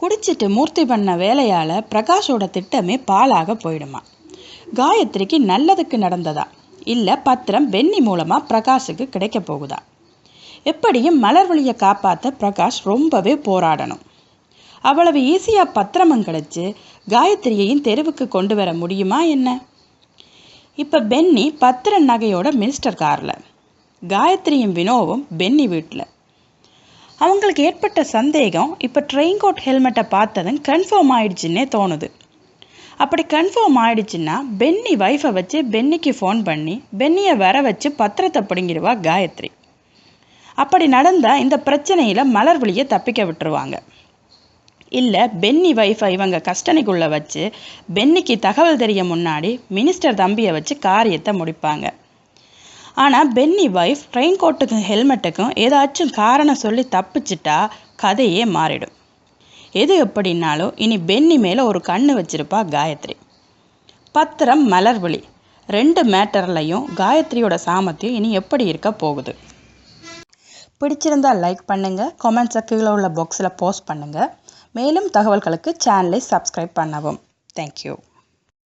குடிச்சிட்டு மூர்த்தி பண்ண வேலையால் பிரகாஷோட திட்டமே பாலாக போயிடுமா? காயத்ரிக்கு நல்லதுக்கு நடந்ததா? இல்லை பத்திரம் வெண்ணி மூலமாக பிரகாஷுக்கு கிடைக்க போகுதா? எப்படியும் மலர்வழியை காப்பாற்ற பிரகாஷ் ரொம்பவே போராடணும். அவ்வளவு ஈஸியாக பத்திரமும் கிடச்சி காயத்ரியையும் தெருவுக்கு கொண்டு வர முடியுமா என்ன? இப்போ பென்னி பத்திர நகையோட மினிஸ்டர் காரில். காயத்ரியும் வினோவும் பென்னி வீட்டில் அவங்களுக்கு ஏற்பட்ட சந்தேகம் இப்போ ட்ரெயின் கோட் ஹெல்மெட்டை பார்த்ததும் கன்ஃபார்ம் ஆயிடுச்சுன்னே தோணுது. அப்படி கன்ஃபார்ம் ஆயிடுச்சுன்னா பென்னி ஒய்ஃபை வச்சு பென்னிக்கு ஃபோன் பண்ணி பென்னியை வர வச்சு பத்திரத்தை பிடுங்கிடுவா காயத்ரி. அப்படி நடந்தால் இந்த பிரச்சனையில் மலர் வழியை தப்பிக்க விட்டுருவாங்க. இல்லை பென்னி வைஃபை இவங்க கஸ்டனிக்குள்ளே வச்சு பென்னிக்கு தகவல் தெரிய முன்னாடி மினிஸ்டர் தம்பியை வச்சு காரியத்தை முடிப்பாங்க. ஆனால் பென்னி வைஃப் ட்ரெயின் கோட்டுக்கும் ஹெல்மெட்டுக்கும் ஏதாச்சும் காரணம் சொல்லி தப்பிச்சிட்டா கதையே மாறிடும். எது எப்படின்னாலும் இனி பென்னி மேலே ஒரு கண்ணு வச்சிருப்பா காயத்ரி. பத்திரம் மலர்விழி ரெண்டு மேட்டர்லையும் காயத்ரியோட சாமர்த்தியம் இனி எப்படி இருக்க போகுது? பிடிச்சிருந்தா லைக் பண்ணுங்கள் கமெண்ட்ஸை கீழே உள்ள பாக்ஸில் போஸ்ட் பண்ணுங்கள் மேலும் தகவல்களுக்கு சேனலை சப்ஸ்கிரைப் பண்ணவும். தேங்க்யூ